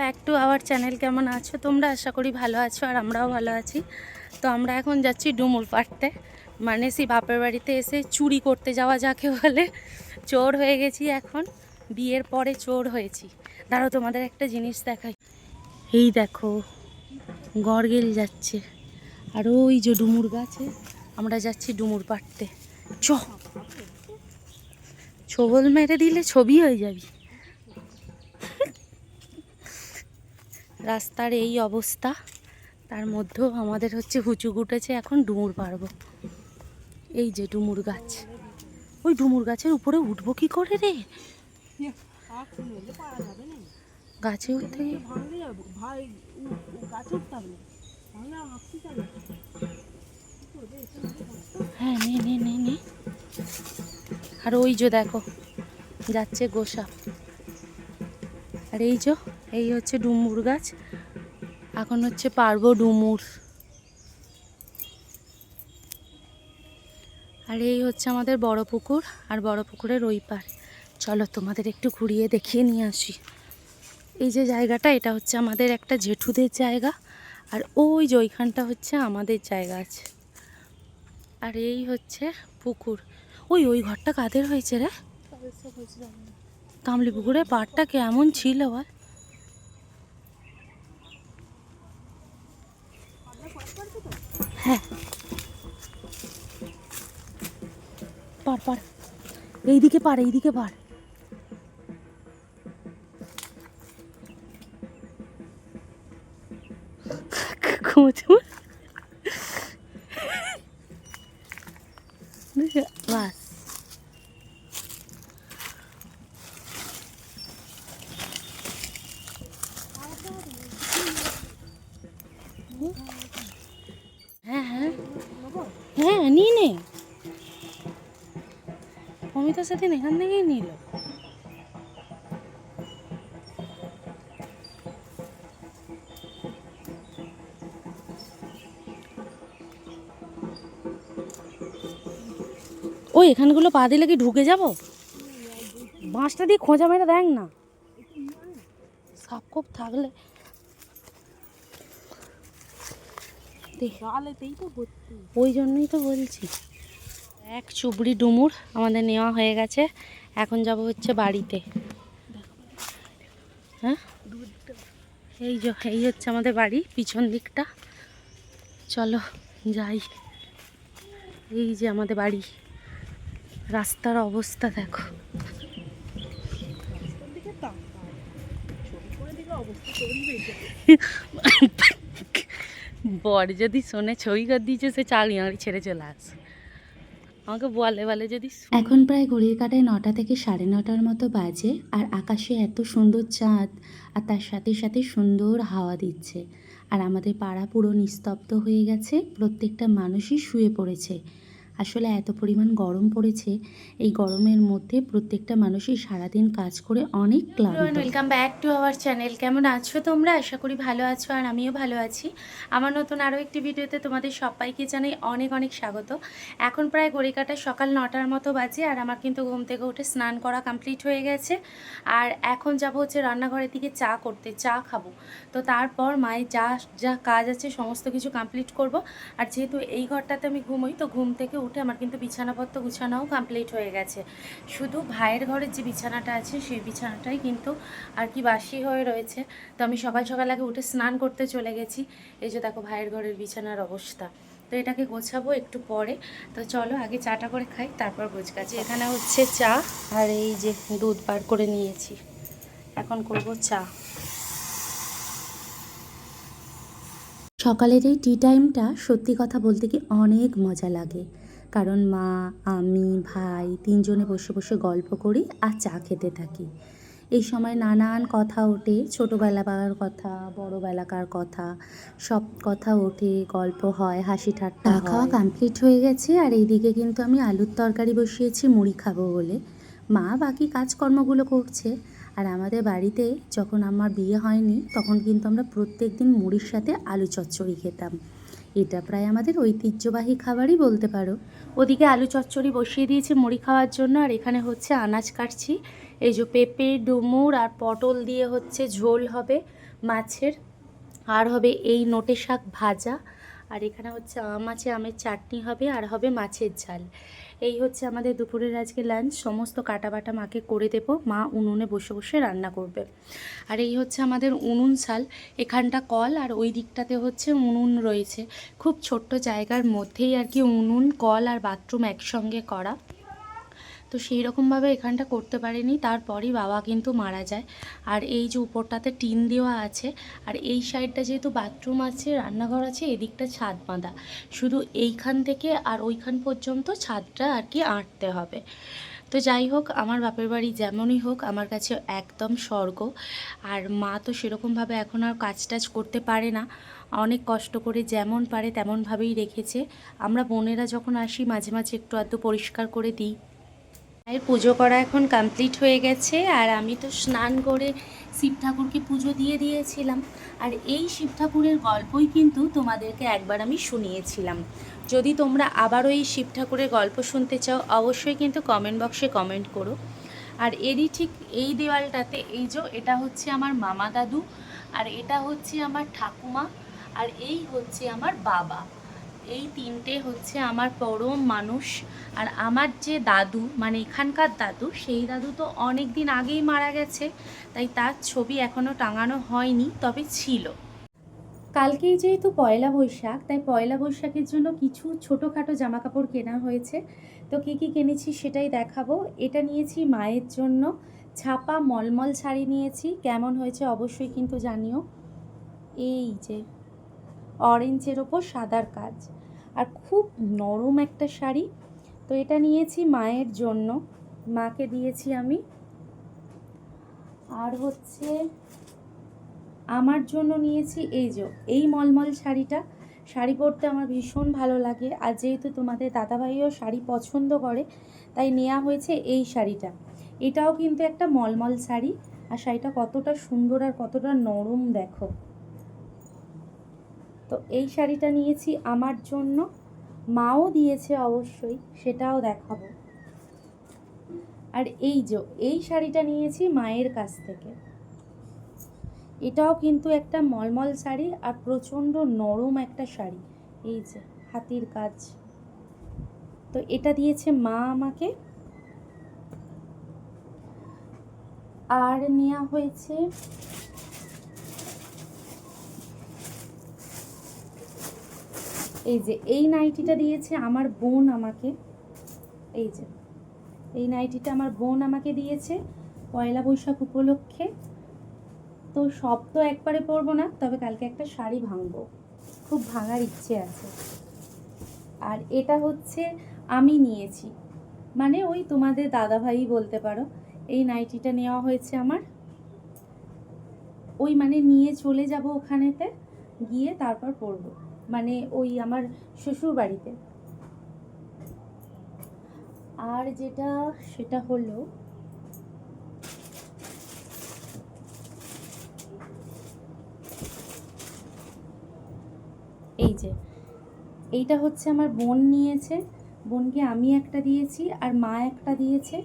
Back to our channel কেমন আছো? তোমরা আশা করি ভালো আছো আর আমরাও ভালো আছি। তো আমরা এখন যাচ্ছি ডুমুর পাড়তে। মানে সেই বাপের বাড়িতে এসে চুরি করতে যাওয়া যাকে বলে। চোর হয়ে গেছি এখন। বিয়ের পরে চোর হয়েছি। দাঁড়াও, তোমাদের একটা জিনিস দেখাই। এই দেখো গড়গেল যাচ্ছে। আর ওই যে ডুমুর গাছে, আমরা যাচ্ছি ডুমুর পাড়তে। চ। ছবল মেরে দিলে ছবি হয়ে যাবি। রাস্তার এই অবস্থা। তার মধ্যেও আমাদের হচ্ছে হুচুক উঠেছে এখন ডুমুর পারব। এই যে ডুমুর গাছ। ওই ডুমুর গাছের উপরে উঠবো কি করে রে? গাছে উঠতে হ্যাঁ নে নে আর ওই যে দেখো, যাচ্ছে গোসা আর এই যে এই হচ্ছে ডুমুর গাছ এখন হচ্ছে পারব ডুমুর। আর এই হচ্ছে আমাদের বড় পুকুর আর বড় পুকুরের ওই পার চলো তোমাদের একটু ঘুরিয়ে দেখিয়ে নিয়ে আসি। এই যে জায়গাটা এটা হচ্ছে আমাদের একটা জেঠুদের জায়গা আর ওই যে ওইখানটা হচ্ছে আমাদের জায়গা আছে। আর এই হচ্ছে পুকুর। ওই ওই ঘরটা কাদের হয়েছে রে? কামলি পুকুরের পাড়টা কেমন ছিল আর হ্যাঁ। পার পার এইদিকে পার এইদিকে পার ঘুমোচুমো বাস হ্যাঁ হ্যাঁ হ্যাঁ নিয়ে নে অমিতা সেদিন এখান থেকেই নিল ওই এখানগুলো পা দিলে কি ঢুকে যাব বাঁশটা দিয়ে খোঁজা মেরে দেখ না সাপ খুব থাকলে ওই জন্যই তো বলছি। এক চুবড়ি ডুমুর আমাদের নেওয়া হয়ে গেছে। এখন যাব হচ্ছে বাড়িতে। হ্যাঁ? এই যে এই হচ্ছে আমাদের বাড়ি পিছন দিকটা। চলো যাই। এই যে আমাদের বাড়ি। রাস্তার অবস্থা দেখো। বর যদি শোনে ছবি কর দিয়েছে সে চাল আঁড়ি ছেড়ে চলে আসে। আমাকে বলে বলে যদি এখন প্রায় ঘড়ির কাটায় নটা থেকে সাড়ে নটার মতো বাজে, আর আকাশে এত সুন্দর চাঁদ, আর তার সাথে সাথে সুন্দর হাওয়া দিচ্ছে। আর আমাদের পাড়া পুরো নিস্তব্ধ হয়ে গেছে, প্রত্যেকটা মানুষই শুয়ে পড়েছে। আসলে এত পরিমাণ গরম পড়েছে, এই গরমের মধ্যে প্রত্যেকটা মানুষই সারাদিন কাজ করে অনেক ক্লান্ত। Welcome back to our channel কেমন আছো তোমরা? আশা করি ভালো আছো আর আমিও ভালো আছি। আমার নতুন আরও একটি ভিডিওতে তোমাদের সবাইকে জানাই অনেক অনেক স্বাগত। এখন প্রায় ঘড়ি কাটা সকাল নটার মতো বাজে আর আমার কিন্তু ঘুম থেকে উঠে স্নান করা কমপ্লিট হয়ে গেছে। আর এখন যাব হচ্ছে রান্নাঘরের দিকে চা করতে, চা খাব। তো তারপর মায়ের যা যা কাজ আছে সমস্ত কিছু কমপ্লিট করব। আর যেহেতু এই ঘরটাতে আমি ঘুমোই, তো ঘুম থেকে উঠে আমার কিন্তু বিছানাপত্র গুছানোও কমপ্লিট হয়ে গেছে। শুধু ভাইয়ের ঘরের যে বিছানাটা আছে, সেই বিছানাটাই কিন্তু আর কি বাসি হয়ে রয়েছে। তো আমি সকাল সকাল আগে উঠে স্নান করতে চলে গেছি। এই যে দেখো ভাইয়ের ঘরের বিছানার অবস্থা। তো এটাকে গোছাবো একটু পরে। তো চলো আগে চাটা করে খাই, তারপর গোছগাছি। এখানে হচ্ছে চা আর এই যে দুধ বার করে নিয়েছি। এখন করব চা। সকালের এই টি টাইমটা সত্যি কথা বলতে কি অনেক মজা লাগে। কারণ মা আমি ভাই তিনজনে বসে বসে গল্প করি আর চা খেতে থাকি। এই সময় নানান কথা ওঠে ছোটোবেলাকার কথা বড়োবেলাকার কথা সব কথা ওঠে গল্প হয় হাসি ঠাট্টা খাওয়া কমপ্লিট হয়ে গেছে আর এইদিকে কিন্তু আমি আলুর তরকারি বসিয়েছি মুড়ি খাব বলে। মা বাকি কাজকর্মগুলো করছে আর আমাদের বাড়িতে যখন আমার বিয়ে হয়নি তখন কিন্তু আমরা প্রত্যেক দিন মুড়ির সাথে আলু চচ্চড়ি খেতাম। এটা প্রায় আমাদের ঐতিহ্যবাহী খাবারই বলতে পারো। ওদিকে আলু চচ্চড়ি বসিয়ে দিয়েছি মুড়ি খাওয়ার জন্য, আর এখানে হচ্ছে আনাজ কাটছি। এই যে পেঁপে, ডুমুর আর পটল দিয়ে হচ্ছে ঝোল হবে মাছের। আর হবে এই নোটে শাক ভাজা। আর এখানে হচ্ছে আম আছে, আমের চাটনি হবে, আর হবে মাছের ঝাল। এই হচ্ছে আমাদের দুপুরের আজকে লাঞ্চ সমস্ত কাটা বাটা মাকে করে দেবো। মা উনুনে বসে বসে রান্না করবে। আর এই হচ্ছে আমাদের উনুন শাল, এখানটা কল আর ওই দিকটাতে হচ্ছে উনুন রয়েছে। খুব ছোট্ট জায়গার মধ্যেই আর কি উনুন, কল আর বাথরুম একসঙ্গে করা। তো সেই রকমভাবে এখানটা করতে পারেনি। তারপরই বাবা কিন্তু মারা যায়। আর এই যে উপরটাতে টিন দেওয়া আছে, আর এই সাইডটা যেহেতু বাথরুম আছে, রান্নাঘর আছে, এদিকটা ছাদ বাঁধা। শুধু এইখান থেকে আর ওইখান পর্যন্ত ছাদটা আর কি আঁটতে হবে। তো যাই হোক, আমার বাপের বাড়ি যেমনই হোক, আমার কাছে একদম স্বর্গ। আর মা তো সেরকমভাবে এখন আর কাজ টাজ করতে পারে না। অনেক কষ্ট করে যেমন পারে তেমনভাবেই রেখেছে। আমরা বোনেরা যখন আসি, মাঝে মাঝে একটু আধটু পরিষ্কার করে দিই। মায়ের পুজো করা এখন কমপ্লিট হয়ে গেছে আর আমি তো স্নান করে শিব ঠাকুরকে পুজো দিয়ে দিয়েছিলাম। আর এই শিব ঠাকুরের গল্পই কিন্তু তোমাদেরকে একবার আমি শুনিয়েছিলাম। যদি তোমরা আবারও এই শিব ঠাকুরের গল্প শুনতে চাও, অবশ্যই কিন্তু কমেন্ট বক্সে কমেন্ট করো। আর এরই ঠিক এই দেওয়ালটাতে, এই যে এটা হচ্ছে আমার মামা দাদু, আর এটা হচ্ছে আমার ঠাকুমা, আর এই হচ্ছে আমার বাবা। এই তিনটে হচ্ছে আমার পরম মানুষ আর আমার যে দাদু মানে এখানকার দাদু, সেই দাদু তো অনেক দিন আগেই মারা গেছে, তাই তার ছবি এখনও টাঙানো হয়নি, তবে ছিল। কালকেই যেহেতু পয়লা বৈশাখ, তাই পয়লা বৈশাখের জন্য কিছু ছোটোখাটো জামা কাপড় কেনা হয়েছে। তো কী কী কিনেছি সেটাই দেখাবো। এটা নিয়েছি মায়ের জন্য ছাপা মলমল শাড়ি নিয়েছি। কেমন হয়েছে অবশ্যই কিন্তু জানিও। এই যে অরেঞ্জের ওপর সাদার কাজ। আর খুব নরম একটা শাড়ি। তো এটা নিয়েছি মায়ের জন্য। মাকে দিয়েছি আমি। আর হচ্ছে আমার জন্য নিয়েছি এই যে, এই মলমল শাড়িটা। শাড়ি পরতে আমার ভীষণ ভালো লাগে। আর যেহেতু তোমাদের দাদাভাইও শাড়ি পছন্দ করে, তাই নেওয়া হয়েছে এই শাড়িটা। এটাও কিন্তু একটা মলমল শাড়ি। আর শাড়িটা কতটা সুন্দর আর কতটা নরম দেখো। তো এই শাড়িটা নিয়েছি আমার জন্য। মাও দিয়েছে অবশ্যই, সেটাও দেখাবো। আর এই যে, এই শাড়িটা নিয়েছি মায়ের কাছ থেকে। এটাও কিন্তু একটা মলমল শাড়ি আর প্রচণ্ড নরম একটা শাড়ি। এই যে, হাতির কাজ। তো এটা দিয়েছে মা আমাকে। আর নেওয়া হয়েছে এই যে, এই নাইটিটা দিয়েছে আমার বোন আমাকে। এই যে, এই নাইটিটা আমার বোন আমাকে দিয়েছে পয়লা বৈশাখ উপলক্ষে। তো সব তো একবারে পরবো না, তবে কালকে একটা শাড়ি ভাঙবো। খুব ভাঙার ইচ্ছে আছে। আর এটা হচ্ছে আমি নিয়েছি। মানে ওই তোমাদের দাদাভাই বলতে পারো, এই নাইটিটা নেওয়া হয়েছে আমার। ওই মানে নিয়ে চলে যাব ওখানেতে, গিয়ে তারপর পরবো। মানে ওই আমার শ্বশুর বাড়িতে আর যেটা, সেটা হলো এই যে, এইটা হচ্ছে আমার বোন নিয়েছে। বোনকে আমি একটা দিয়েছি আর মা একটা দিয়েছে।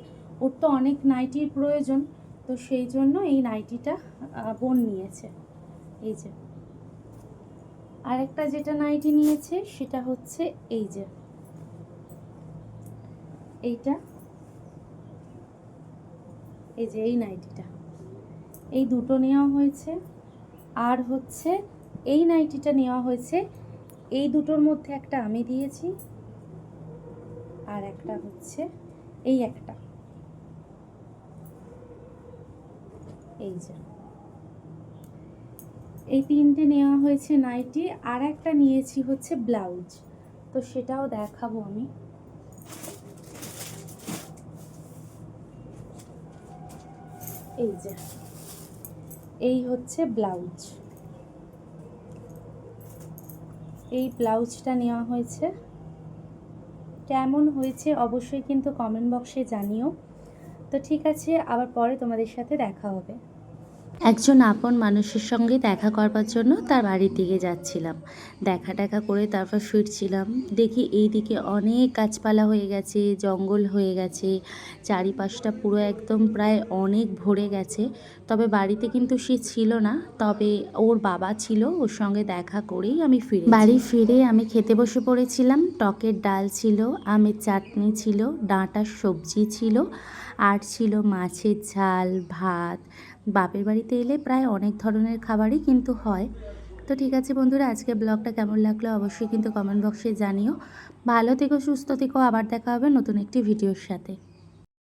ওর তো অনেক নাইটির প্রয়োজন, তো সেই জন্য এই নাইটিটা বোন নিয়েছে। এই যে। আরেকটা যেটা নাইটি নিয়েছে, সেটা হচ্ছে এই যে। এইটা। এই যে এই নাইটিটা এই দুটো নেওয়া হয়েছে। আর হচ্ছে এই নাইটিটা নেওয়া হয়েছে, এই দুটোর মধ্যে একটা আমি দিয়েছি, আর একটা হচ্ছে এই একটা। এই যে। এই তিনটে নেওয়া হয়েছে নাইটি আর একটা নিয়েছি হচ্ছে ব্লাউজ। তো সেটাও দেখাবো আমি। এই যে, এই হচ্ছে ব্লাউজ। এই ব্লাউজটা নেওয়া হয়েছে। কেমন হয়েছে অবশ্যই কিন্তু কমেন্ট বক্সে জানিও। তো ঠিক আছে, আবার পরে তোমাদের সাথে দেখা হবে। একজন আপন মানুষের সঙ্গে দেখা করবার জন্য তার বাড়ির দিকে যাচ্ছিলাম। দেখা টাকা করে তারপর ফিরছিলাম। দেখি এইদিকে অনেক গাছপালা হয়ে গেছে, জঙ্গল হয়ে গেছে। চারিপাশটা পুরো একদম প্রায় অনেক ভরে গেছে। তবে বাড়িতে কিন্তু সে ছিল না। তবে ওর বাবা ছিল, ওর সঙ্গে দেখা করেই আমি ফিরে বাড়ি ফিরে আমি খেতে বসে পড়েছিলাম। টকের ডাল ছিল, আমের চাটনি ছিল, ডাঁটার সবজি ছিল, আর ছিল মাছের ঝাল, ভাত বাপের বাড়িতে এলে প্রায় অনেক ধরনের খাবারই কিন্তু হয়। তো ঠিক আছে বন্ধুরা আজকে ব্লগটা কেমন লাগল অবশ্যই কিন্তু কমেন্ট বক্সে জানিও। ভালো থেকো, সুস্থ থেকো, আবার দেখা হবে নতুন একটি ভিডিওর সাথে।